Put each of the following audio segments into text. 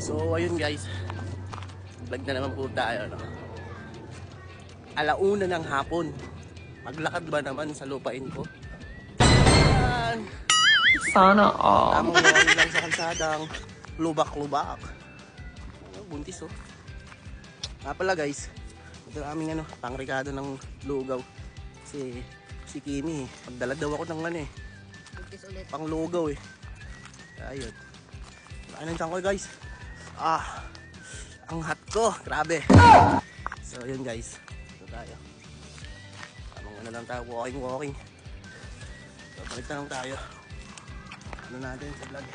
So, ayun guys. Vlog na naman po tayo. No? Alauna ng hapon. Maglakad ba naman sa lupain ko? Sana all. Tamang mga lang sa kalsadang lubak-lubak. Ano, buntis oh. Nga pala guys, ito aming ano, pangrikado ng lugaw. Kasi si Kimi, pagdala daw ako ng ano eh, Buntis ulit. pang lugaw eh. Ayun. Kainin ko guys. Ah, ang hot ko, grabe. So yun guys, ito tayo. Tamang ano lang tayo, walking walking. So balik na lang tayo. Ano natin sa vlog.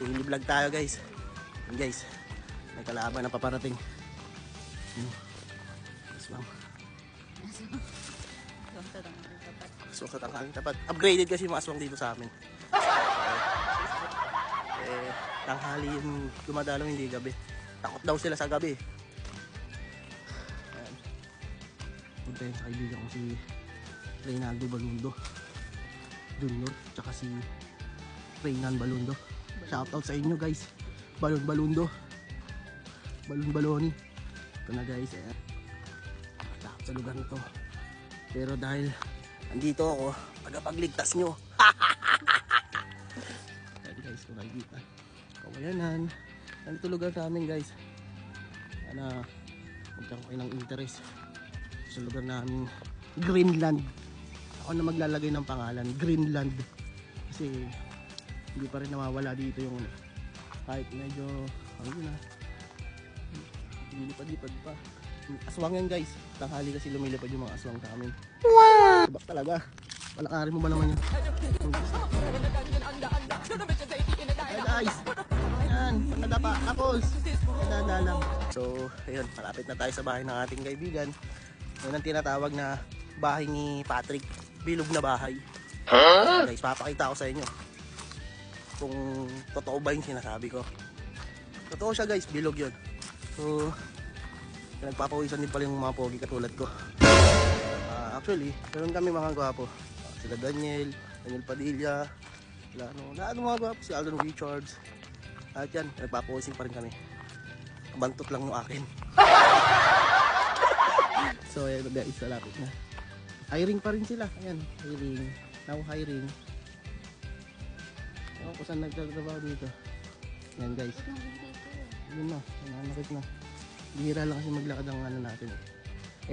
Daily vlog tayo guys. Yun guys, may kalaban na paparating. Hmm. Aswang. Aswang sa tangkaling tapat. Upgraded kasi yung mga aswang dito sa amin. Eh, tanghali yung dumadalaw hindi gabi. Takot daw sila sa gabi. Ayan. Punta yun sa kaibigan ko si Reynaldo Balundo. Junior, tsaka si Reynan Balundo. Shoutout sa inyo guys. Balon Balundo. Balon Baloni. Ito na guys. Eh. Takot sa lugar nito. Pero dahil andito ako, tagapagligtas nyo. Ayan guys, kung nakikita. Kawayanan. Nandito lugar namin guys. Sana magkaroon kayo ng interest sa lugar namin. Greenland. Ako na maglalagay ng pangalan. Greenland. Kasi hindi pa rin nawawala dito yung kahit medyo ano yun ah lumilipad-lipad pa aswang yan guys tanghali kasi lumilipad yung mga aswang sa amin wow Sabak talaga palakarin mo ba naman yan Hi guys yan pag nadapa tapos nadadalang so ayun malapit na tayo sa bahay ng ating kaibigan yun ang tinatawag na bahay ni Patrick bilog na bahay guys papakita ko sa inyo kung totoo ba yung sinasabi ko. Totoo siya guys, bilog yun. So, nagpapawisan din pala yung mga pogi katulad ko. Ah, actually, meron kami mga gwapo. Ah, sila Daniel, Daniel Padilla, sila ano, na ano mga gwapo, si Alden Richards. At yan, nagpapawisin pa rin kami. Bantot lang yung akin. so, ayan guys, malapit na. Hiring pa rin sila. Ayan, hiring. Now hiring. Ewan ko saan nagtatrabaho dito. Yan guys. Yun na. Nananakit na. Bihira lang kasi maglakad ang ano natin.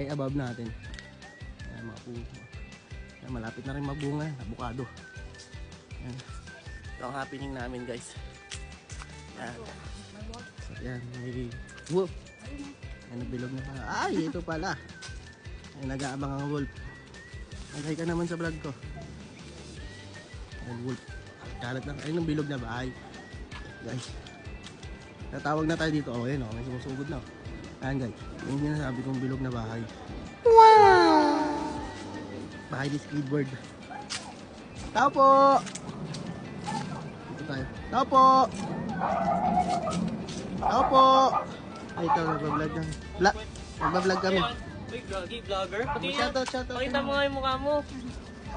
Eh, eh above natin. Yan mga puso. Yan, malapit na rin magbunga. Abukado. Yan. Ito ang happening namin guys. Yan. So, yan. May... Whoop! Yan, bilog na pala. Ay, ito pala. Ay, nag-aabang ang wolf. Naghay ka naman sa vlog ko. Yan, wolf. Kalat na. Ang bilog na bahay. Guys. Natawag na tayo dito. Oh, ayun oh. May sumusugod na. Ayan guys. Yung sinasabi kong bilog na bahay. Wow! Bahay ni Squidward. Tao po! Dito tayo. Tao po! Tao po! Ay, ito. Nagbablog kami. Vlog. Nagbablog kami. Uy, vlogger. Pati. Shoutout, shoutout. Pakita mo nga yung mukha mo.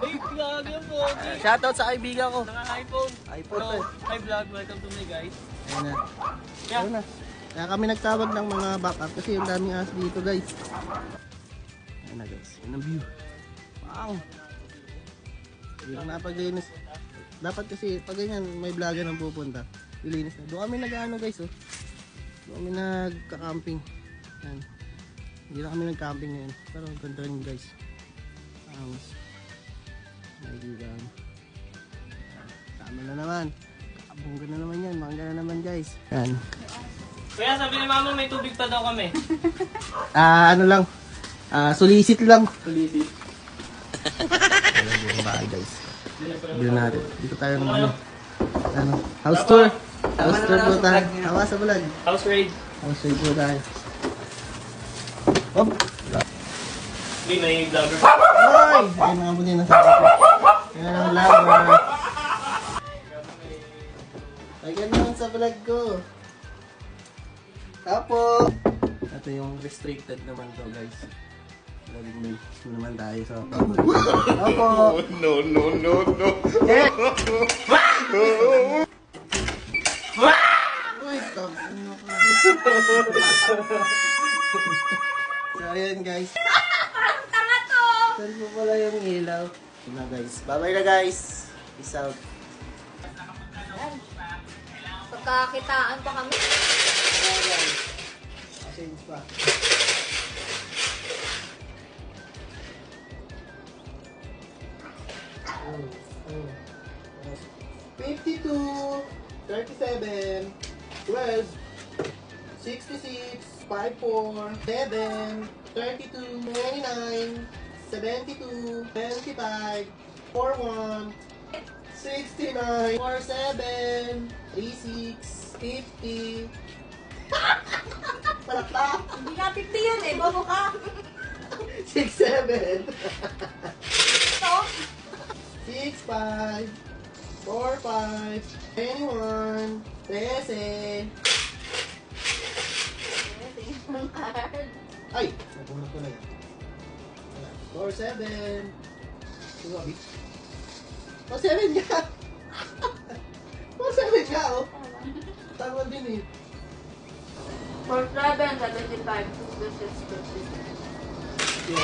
Uy, vlogger po. Shoutout sa kaibigan ko. Naka-iPhone. iPhone Hello. to. Hi vlog, welcome to me guys. Ayun na. Yeah. Ayun na. Kaya kami nagtawag ng mga backup kasi yung daming aso dito guys. Ayun na guys. Ayun ang view. Wow. Hindi na napaglinis. Dapat kasi pag ganyan may vlogger ang pupunta. Lilinis na. Doon kami nag-ano guys oh. Doon kami nagka-camping. Yan. Hindi na kami nag-camping ngayon. Pero ganda rin guys. Angos. Nakikita kami. Tama na naman. Kabungga na naman yan. Mangga na naman guys. Yan. Kuya, sabi ni mama may tubig pa daw kami. Ah, ano lang. Ah, solicit lang. Polisit. Bahay guys. Bilhin natin. Dito tayo ng ano. Ano? House tour. House tour po tayo. Hawa sa vlog. House raid. House tour po tayo. Hop! Hindi, may vlogger. Ay! Ayun mga puti na sa akin. Ayan ang lover. Lagyan naman sa vlog ko. Tapo! Ito yung restricted naman to guys. Laging may naman tayo sa Tapo! No, no, no, no. Uy, ina ka. so, ayan guys. Parang tanga to! Saan po pala yung ilaw? Yun na guys. Bye-bye na guys. Peace out. Pagkakitaan pa kami. Bye guys. Change pa. Oh, oh. 52, 37, 12, 66, 54, 7, 32, 29, 72, 75, 41, 69, 47, 36, 50, Palakpak! Hindi nga 50 yun eh, bobo ka. 6, 7, Ito, 6, 5, 4, 5, 21, 13. ang card. Ay! Nabunod ko na yan. 4, 7. Sumabi. Oh, 7 nga! oh, 7 nga, oh. Tama din eh. For 7, 75, 66, 66. Yeah,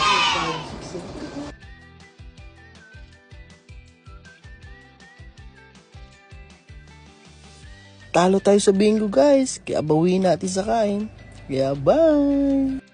5, 6, Talo tayo sa bingo guys, kaya bawiin natin sa kain. Kaya bye!